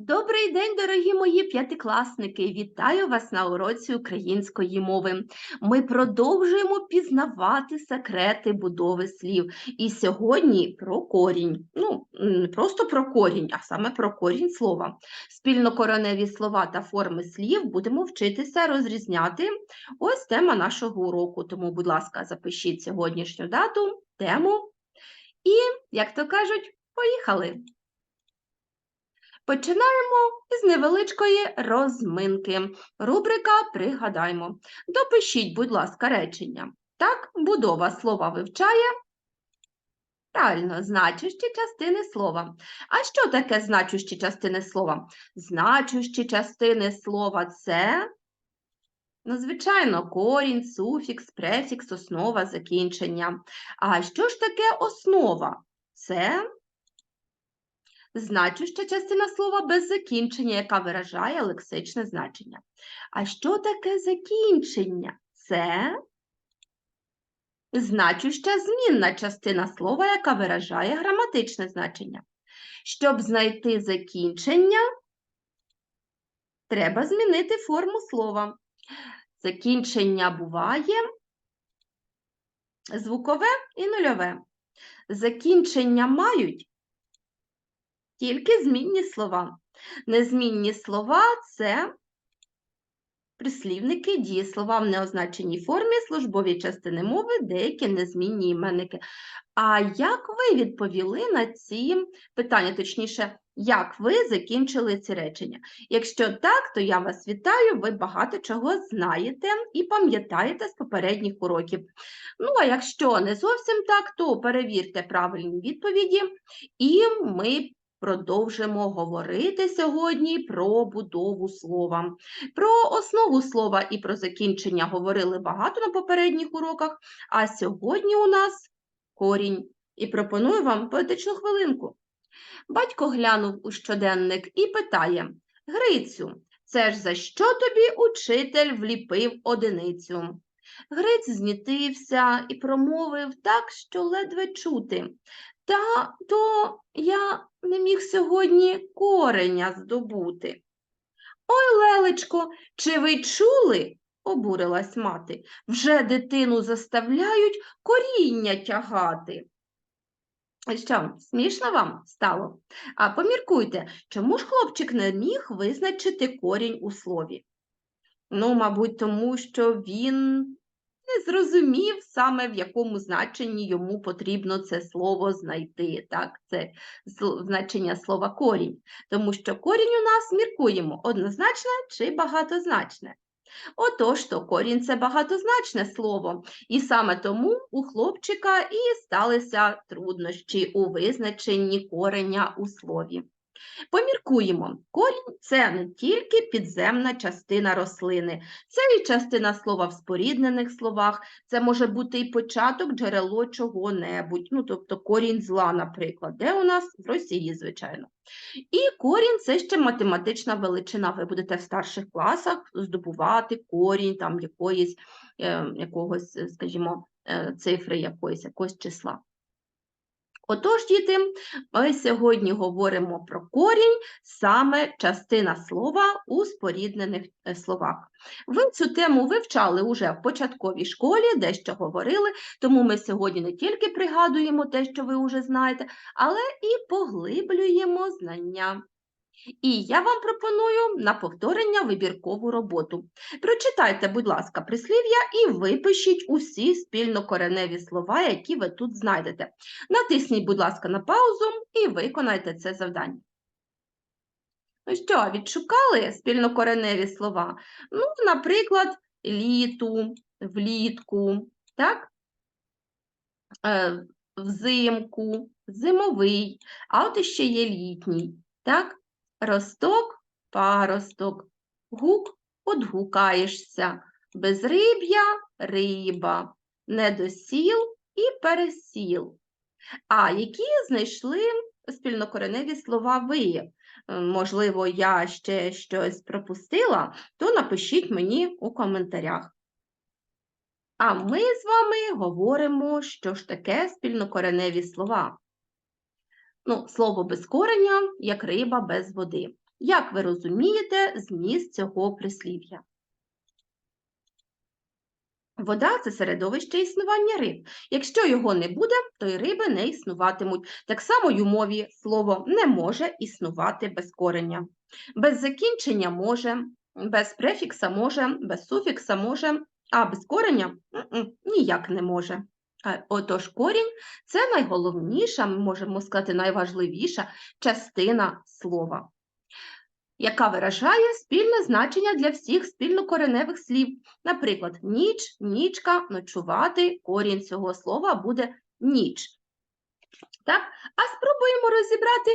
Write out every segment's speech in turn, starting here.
Добрий день, дорогі мої п'ятикласники! Вітаю вас на уроці української мови. Ми продовжуємо пізнавати секрети будови слів. І сьогодні про корінь. Ну, не просто про корінь, а саме про корінь слова. Спільнокореневі слова та форми слів будемо вчитися розрізняти. Ось тема нашого уроку. Тому, будь ласка, запишіть сьогоднішню дату, тему. І, як то кажуть, поїхали! Починаємо з невеличкої розминки. Рубрика Пригадаймо. Допишіть, будь ласка, речення. Так, будова слова вивчає. Правильно, значущі частини слова. А що таке значущі частини слова? Значущі частини слова це, ну, звичайно, корінь, суфікс, префікс, основа, закінчення. А що ж таке основа? Це значуща частина слова без закінчення, яка виражає лексичне значення. А що таке закінчення? Це значуща змінна частина слова, яка виражає граматичне значення. Щоб знайти закінчення, треба змінити форму слова. Закінчення буває звукове і нульове. Закінчення мають тільки змінні слова. Незмінні слова це прислівники, дієслова в неозначеній формі, службові частини мови, деякі незмінні іменники. А як ви відповіли на ці питання, точніше, як ви закінчили ці речення? Якщо так, то я вас вітаю, ви багато чого знаєте і пам'ятаєте з попередніх уроків. Ну, а якщо не зовсім так, то перевірте правильні відповіді, і ми продовжимо говорити сьогодні про будову слова. Про основу слова і про закінчення говорили багато на попередніх уроках, а сьогодні у нас корінь. І пропоную вам поетичну хвилинку. Батько глянув у щоденник і питає Грицю, це ж за що тобі учитель вліпив одиницю? Гриць знітився і промовив так, що ледве чути. Та то я не міг сьогодні кореня здобути. Ой, лелечко, чи ви чули? обурилась мати. Вже дитину заставляють коріння тягати. Що, смішно вам стало? А поміркуйте, чому ж хлопчик не міг визначити корінь у слові? Ну, мабуть, тому що він не зрозумів саме в якому значенні йому потрібно це слово знайти. Так, Це значення слова корінь. Тому що корінь у нас міркуємо однозначне чи багатозначне. Отож, то корінь це багатозначне слово, і саме тому у хлопчика і сталися труднощі у визначенні кореня у слові. Поміркуємо, корінь це не тільки підземна частина рослини, це і частина слова в споріднених словах, це може бути і початок джерело чого-небудь, ну, тобто корінь зла, наприклад, де у нас в Росії, звичайно. І корінь це ще математична величина. Ви будете в старших класах здобувати корінь там якоїсь, е, якогось, скажімо, е, цифри якоїсь, якогось числа. Отож, діти, ми сьогодні говоримо про корінь, саме частина слова у споріднених е, словах. Ви цю тему вивчали уже в початковій школі, дещо говорили, тому ми сьогодні не тільки пригадуємо те, що ви вже знаєте, але і поглиблюємо знання. І я вам пропоную на повторення вибіркову роботу. Прочитайте, будь ласка, прислів'я і випишіть усі спільнокореневі слова, які ви тут знайдете. Натисніть, будь ласка, на паузу і виконайте це завдання. Ну що, відшукали спільнокореневі слова? Ну, наприклад, літу, влітку, так? Е, взимку, зимовий, а от іще є літній. так? Росток, паросток, гук одгукаєшся, безриб'я риба, недосіл і пересіл. А які знайшли спільнокореневі слова ви? Е, можливо, я ще щось пропустила, то напишіть мені у коментарях. А ми з вами говоримо, що ж таке спільнокореневі слова. Ну, слово без кореня, як риба без води. Як ви розумієте зміст цього прислів'я? Вода це середовище існування риб. Якщо його не буде, то й риби не існуватимуть. Так само й у мові слово не може існувати без корення. Без закінчення може, без префікса може, без суфікса може, а без кореня ніяк не може. Е, Отож, корінь це найголовніша, ми можемо сказати, найважливіша частина слова, яка виражає спільне значення для всіх спільнокореневих слів. Наприклад, ніч, нічка, ночувати, корінь цього слова буде ніч. Так? А спробуємо розібрати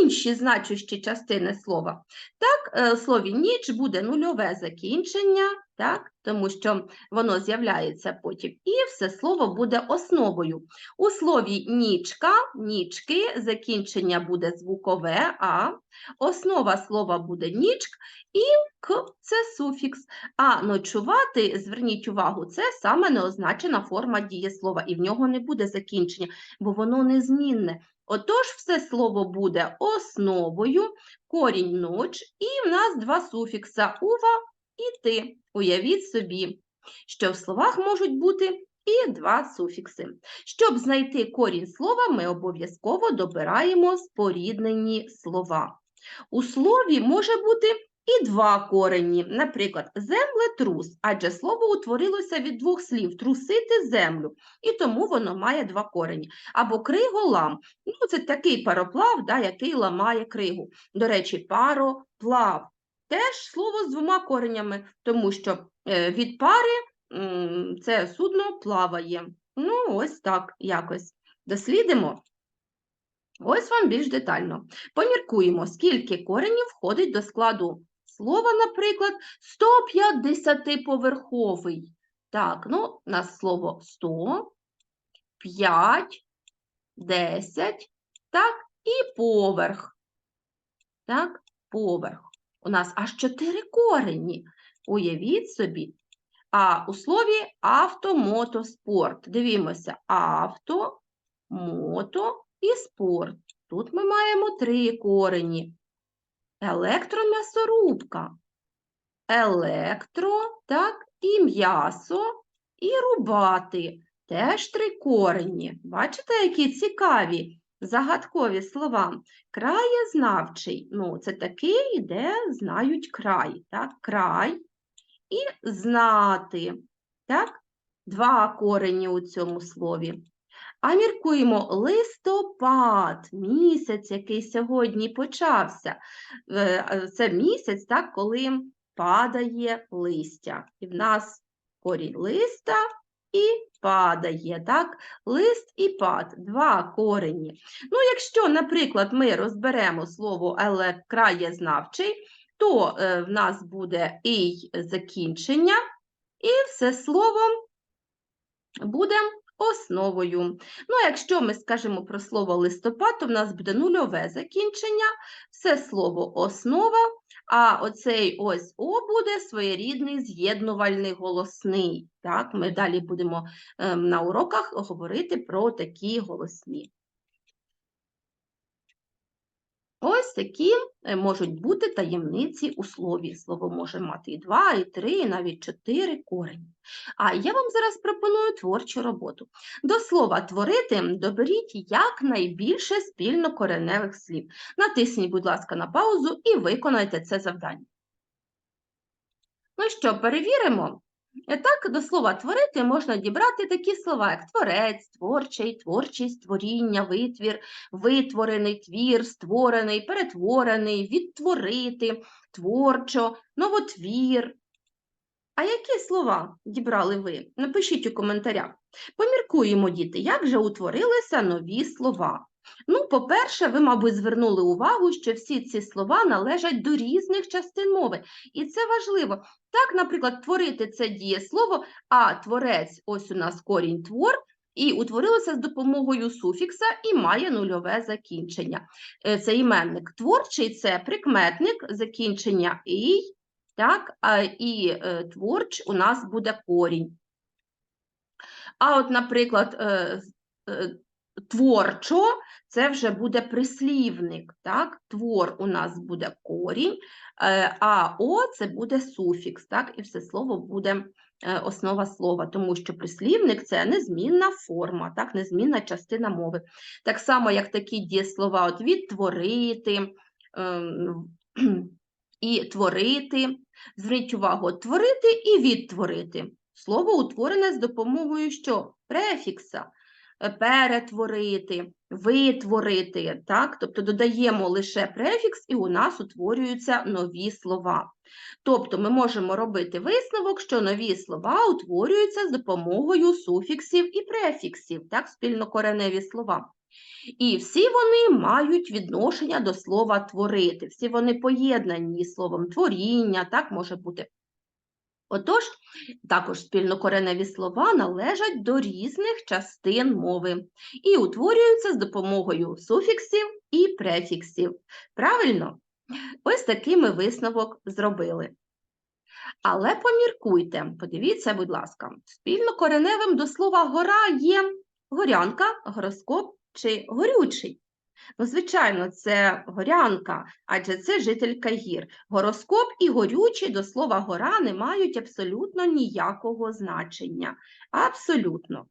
інші значущі частини слова. Так, е, в слові ніч буде нульове закінчення, так? тому що воно з'являється потім, і все слово буде основою. У слові нічка, нічки, закінчення буде звукове А, основа слова буде нічк, і к це суфікс. А ночувати, зверніть увагу, це саме неозначена форма дієслова, і в нього не буде закінчення, бо воно незмінне. Отож, все слово буде основою, корінь ноч, і в нас два суфікса ува і ти. Уявіть собі, що в словах можуть бути і два суфікси. Щоб знайти корінь слова, ми обов'язково добираємо споріднені слова. У слові може бути і два корені, наприклад, землетрус, адже слово утворилося від двох слів трусити землю, і тому воно має два корені. Або криголам, ну це такий пароплав, да, який ламає кригу. До речі, пароплав. Теж слово з двома коренями, тому що е, від пари це судно плаває. Ну, ось так якось. Дослідимо. Ось вам більш детально. Поміркуємо, скільки коренів входить до складу слова, наприклад, 150-поверховий. Так, ну, у нас слово 100, 5, 10, так, і поверх. Так, поверх. У нас аж 4 корені. Уявіть собі. А у слові авто, мото, спорт. Дивімося, авто, мото і спорт. Тут ми маємо три корені. Електром'ясорубка. Електро, так, і м'ясо, і рубати. Теж три корені. Бачите, які цікаві, загадкові слова. Краєзнавчий. Ну, це такий, де знають край. Так? Край і знати. Так? Два корені у цьому слові. А міркуємо листопад, місяць, який сьогодні почався. Е, Це місяць, так, коли падає листя. І в нас корінь листа і падає, так? Лист і пад, два корені. Ну, якщо, наприклад, ми розберемо слово але краєзнавчий, то е, в нас буде і закінчення, і все слово буде основою. Ну, а якщо ми скажемо про слово листопад, то в нас буде нульове закінчення, все слово основа, а оцей ось О буде своєрідний з'єднувальний голосний. Так, Ми далі будемо ем, на уроках говорити про такі голосні. Ось такі е, можуть бути таємниці у слові. Слово може мати і два, і три, і навіть чотири корені. А я вам зараз пропоную творчу роботу. До слова творити доберіть якнайбільше спільнокореневих слів. Натисніть, будь ласка, на паузу і виконайте це завдання. Ну що, перевіримо? Так, до слова творити можна дібрати такі слова, як творець, творчий, творчість, творіння, витвір, витворений, твір, створений, перетворений, відтворити, творчо, новотвір. А які слова дібрали ви? Напишіть у коментарях. Поміркуємо, діти, як же утворилися нові слова. Ну, по-перше, ви, мабуть, звернули увагу, що всі ці слова належать до різних частин мови. І це важливо. Так, наприклад, творити це дієслово, а творець, ось у нас корінь твор, і утворилося з допомогою суфікса і має нульове закінчення. Е, Це іменник. Творчий це прикметник, закінчення «ій», так, і е, творч у нас буде корінь. А от, наприклад, е, творчо це вже буде прислівник. Так? Твор у нас буде корінь, е, а о це буде суфікс, так? і все слово буде е, основа слова, тому що прислівник це незмінна форма, так? незмінна частина мови. Так само, як такі дієслова от відтворити ем, і творити. Зверніть увагу, творити і відтворити. Слово утворене з допомогою що? Префікса. Перетворити, витворити, так? Тобто додаємо лише префікс, і у нас утворюються нові слова. Тобто ми можемо робити висновок, що нові слова утворюються з допомогою суфіксів і префіксів, так? спільнокореневі слова. І всі вони мають відношення до слова творити, всі вони поєднані словом творіння, так може бути. Отож, також спільнокореневі слова належать до різних частин мови і утворюються з допомогою суфіксів і префіксів. Правильно? Ось такий ми висновок зробили. Але поміркуйте, подивіться, будь ласка, спільнокореневим до слова гора є горянка, гороскоп чи горючий. Ну, звичайно, це горянка, адже це жителька гір. Гороскоп і горючий до слова гора не мають абсолютно ніякого значення. Абсолютно.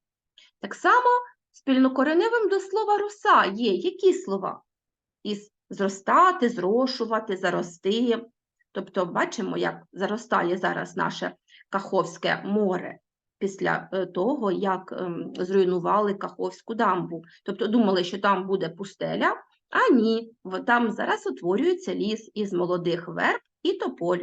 Так само спільнокореневим до слова роса є які слова? Із зростати, зрошувати, зарости. Тобто, бачимо, як заростає зараз наше Каховське море після е, того, як ем, зруйнували Каховську дамбу. Тобто думали, що там буде пустеля, а ні, там зараз утворюється ліс із молодих верб і тополь.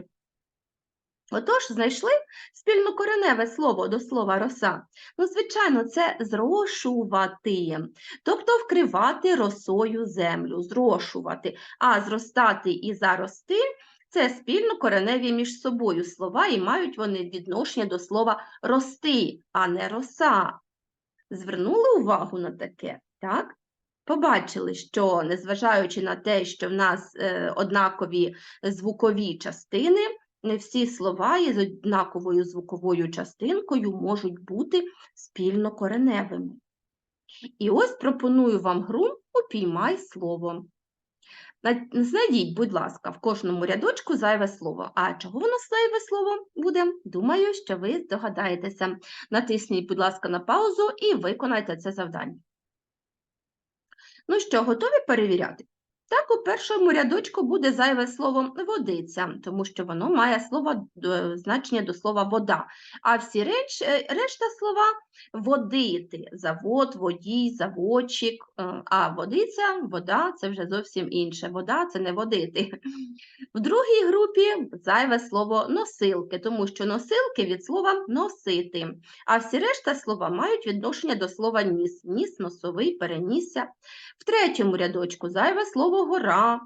Отож, знайшли спільнокореневе слово до слова роса. Ну, звичайно, це зрошувати, тобто вкривати росою землю, зрошувати, а зростати і зарости це спільнокореневі між собою слова, і мають вони відношення до слова рости, а не роса. Звернули увагу на таке, так? Побачили, що незважаючи на те, що в нас е, однакові звукові частини, не всі слова із однаковою звуковою частинкою можуть бути спільнокореневими. І ось пропоную вам гру «Упіймай слово». На- Знайдіть, будь ласка, в кожному рядочку зайве слово. А чого воно зайве слово буде? Думаю, що ви здогадаєтеся. Натисніть, будь ласка, на паузу і виконайте це завдання. Ну що, готові перевіряти? Так, у першому рядочку буде зайве слово водиця, тому що воно має слово значення до слова вода. А всі реч, е, решта слова водити, завод, водій, заводчик, е, а водиця, вода це вже зовсім інше. Вода це не водити. В другій групі зайве слово носилки, тому що носилки від слова носити. А всі решта слова мають відношення до слова ніс. Ніс, носовий, перенісся. В третьому рядочку зайве слово гора,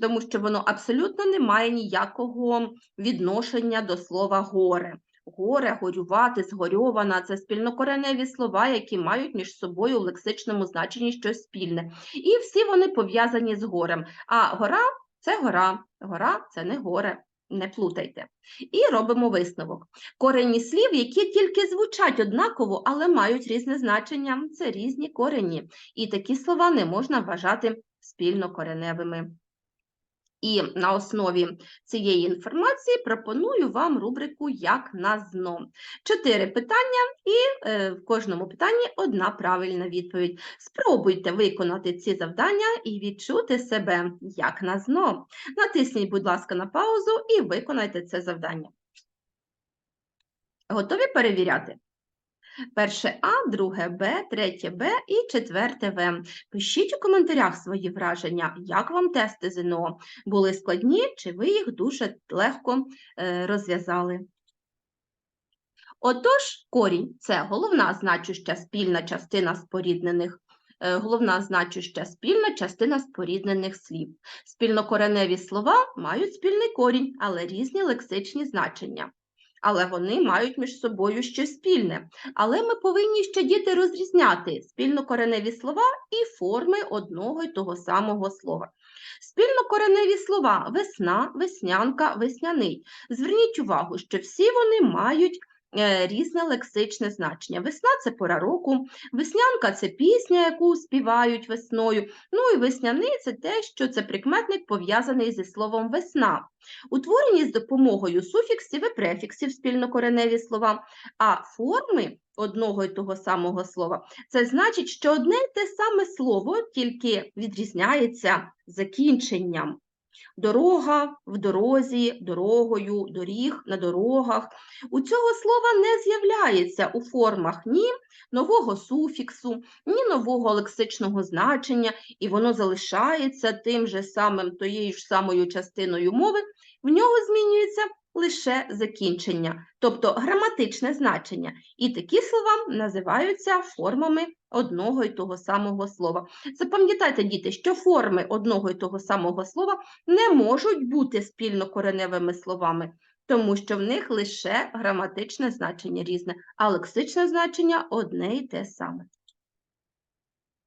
тому що воно абсолютно не має ніякого відношення до слова горе. Горе, горювати, згорьована це спільнокореневі слова, які мають між собою в лексичному значенні щось спільне. І всі вони пов'язані з горем. А гора це гора, гора це не горе. Не плутайте. І робимо висновок. Корені слів, які тільки звучать однаково, але мають різне значення, це різні корені. І такі слова не можна вважати спільнокореневими. І на основі цієї інформації пропоную вам рубрику Як на зно. Чотири питання, і е, в кожному питанні одна правильна відповідь. Спробуйте виконати ці завдання і відчути себе як на зно. Натисніть, будь ласка, на паузу і виконайте це завдання. Готові перевіряти? Перше А, друге Б, третє Б і четверте В. Пишіть у коментарях свої враження, як вам тести ЗНО. Були складні, чи ви їх дуже легко е, розв'язали. Отож, корінь – це головна значуща спільна частина споріднених е, головна значуща спільна частина споріднених слів. Спільнокореневі слова мають спільний корінь, але різні лексичні значення. Але вони мають між собою щось спільне. Але ми повинні ще діти розрізняти спільнокореневі слова і форми одного й того самого слова. Спільнокореневі слова весна, веснянка, весняний. Зверніть увагу, що всі вони мають різне лексичне значення. Весна це пора року, веснянка це пісня, яку співають весною. Ну і весняний це те, що це прикметник пов'язаний зі словом весна. Утворені з допомогою суфіксів і префіксів спільнокореневі слова, а форми одного і того самого слова це значить, що одне й те саме слово тільки відрізняється закінченням. Дорога в дорозі, дорогою, доріг на дорогах. У цього слова не з'являється у формах ні нового суфіксу, ні нового лексичного значення, і воно залишається тим же самим, тією ж самою частиною мови, в нього змінюється лише закінчення, тобто граматичне значення. І такі слова називаються формами одного і того самого слова. Запам'ятайте, діти, що форми одного і того самого слова не можуть бути спільнокореневими словами, тому що в них лише граматичне значення різне, а лексичне значення одне і те саме.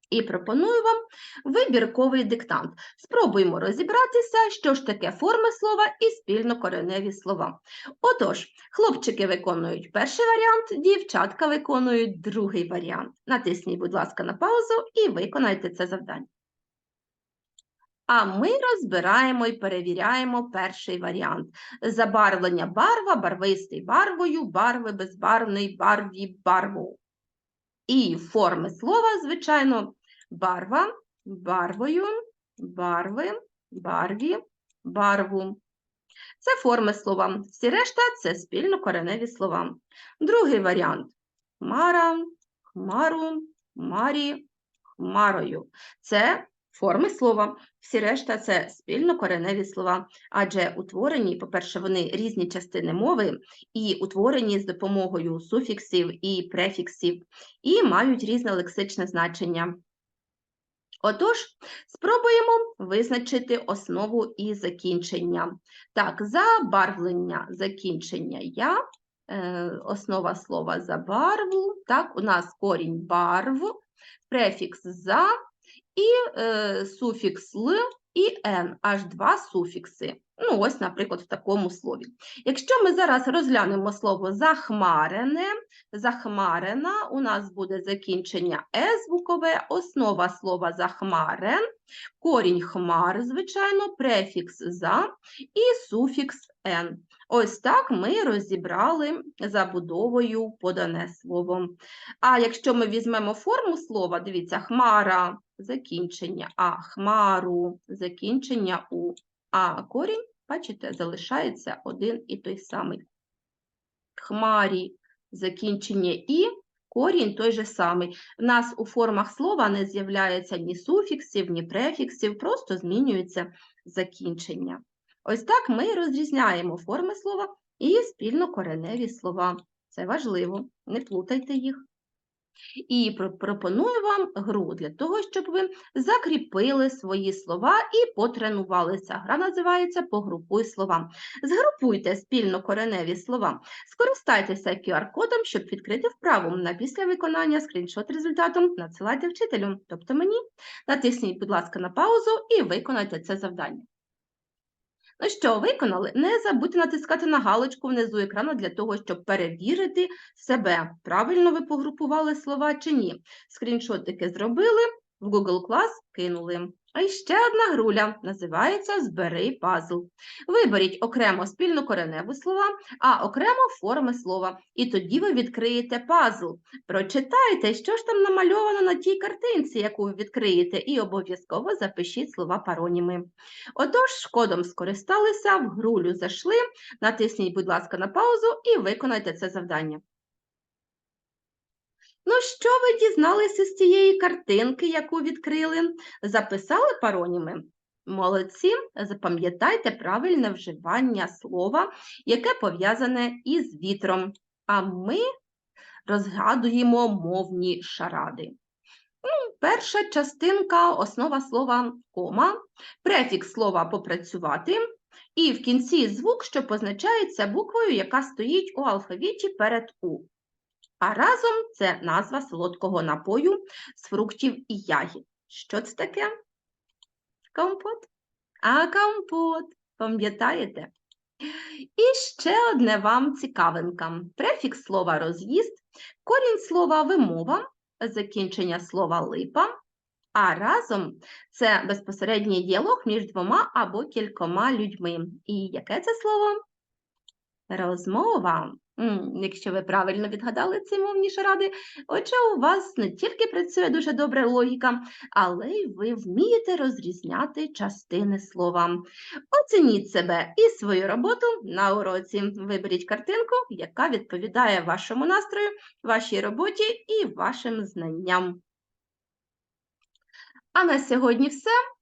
І пропоную вам вибірковий диктант. Спробуємо розібратися, що ж таке форми слова і спільнокореневі слова. Отож, хлопчики виконують перший варіант, дівчатка виконують другий варіант. Натисніть, будь ласка, на паузу і виконайте це завдання. А ми розбираємо і перевіряємо перший варіант. Забарвлення барва, барвистий барвою, барви безбарвний, барві, барву. І форми слова, звичайно, барва, барвою, барви, барві, барву. Це форми слова. Всі решта це спільнокореневі слова. Другий варіант хмара, хмару, хмарі, хмарою. Це форми слова. Всі решта це спільнокореневі слова, адже утворені, по-перше, вони різні частини мови, і утворені з допомогою суфіксів і префіксів, і мають різне лексичне значення. Отож, спробуємо визначити основу і закінчення. Так, забарвлення, закінчення я, е, основа слова забарву, так, у нас корінь барв, префікс за і е, суфікс л і н, аж два суфікси. Ну, ось, наприклад, в такому слові. Якщо ми зараз розглянемо слово захмарене, захмарена, у нас буде закінчення е звукове, основа слова захмарен, корінь хмар, звичайно, префікс за і суфікс н. Ось так ми розібрали забудовою подане словом. А якщо ми візьмемо форму слова, дивіться, хмара, закінчення А, хмару, закінчення У, а корінь, бачите, залишається один і той самий. Хмарі, закінчення І, корінь той же самий. В нас у формах слова не з'являється ні суфіксів, ні префіксів, просто змінюється закінчення. Ось так ми розрізняємо форми слова і спільнокореневі слова. Це важливо, не плутайте їх. І пропоную вам гру для того, щоб ви закріпили свої слова і потренувалися. Гра називається Погрупуй слова. Згрупуйте спільнокореневі слова. Скористайтеся QR-кодом, щоб відкрити вправу. На після виконання скріншот результатом надсилайте вчителю, тобто мені. Натисніть, будь ласка, на паузу і виконайте це завдання. Ну що, виконали? Не забудьте натискати на галочку внизу екрану для того, щоб перевірити себе, правильно ви погрупували слова чи ні. Скріншотики зробили, в Google Class кинули. А ще одна груля, називається Збери пазл. Виберіть окремо спільнокореневі слова, а окремо форми слова. І тоді ви відкриєте пазл. Прочитайте, що ж там намальовано на тій картинці, яку ви відкриєте, і обов'язково запишіть слова пароніми. Отож, кодом скористалися, в грулю зайшли, натисніть, будь ласка, на паузу і виконайте це завдання. Ну, що ви дізналися з цієї картинки, яку відкрили? Записали пароніми? Молодці, запам'ятайте правильне вживання слова, яке пов'язане із вітром. А ми розгадуємо мовні шаради. Ну, перша частинка, основа слова кома, префікс слова попрацювати, і в кінці звук, що позначається буквою, яка стоїть у алфавіті перед У. А разом це назва солодкого напою з фруктів і ягід. Що це таке? Компот? А компот, пам'ятаєте? І ще одне вам цікавинка. Префікс слова роз'їзд, корінь слова вимова, закінчення слова липа, а разом це безпосередній діалог між двома або кількома людьми. І яке це слово? Розмова. Якщо ви правильно відгадали ці мовні шаради, отже, у вас не тільки працює дуже добре логіка, але й ви вмієте розрізняти частини слова. Оцініть себе і свою роботу на уроці. Виберіть картинку, яка відповідає вашому настрою, вашій роботі і вашим знанням. А на сьогодні все.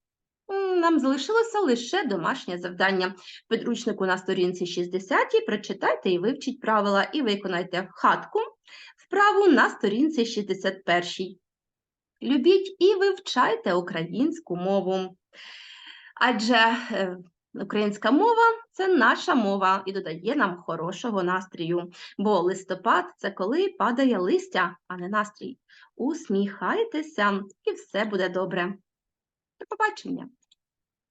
Нам залишилося лише домашнє завдання. Підручнику на сторінці 60 прочитайте і вивчіть правила, і виконайте хатку вправу на сторінці 61. Любіть і вивчайте українську мову. Адже е, українська мова це наша мова і додає нам хорошого настрію. Бо листопад це коли падає листя, а не настрій. Усміхайтеся, і все буде добре. До побачення!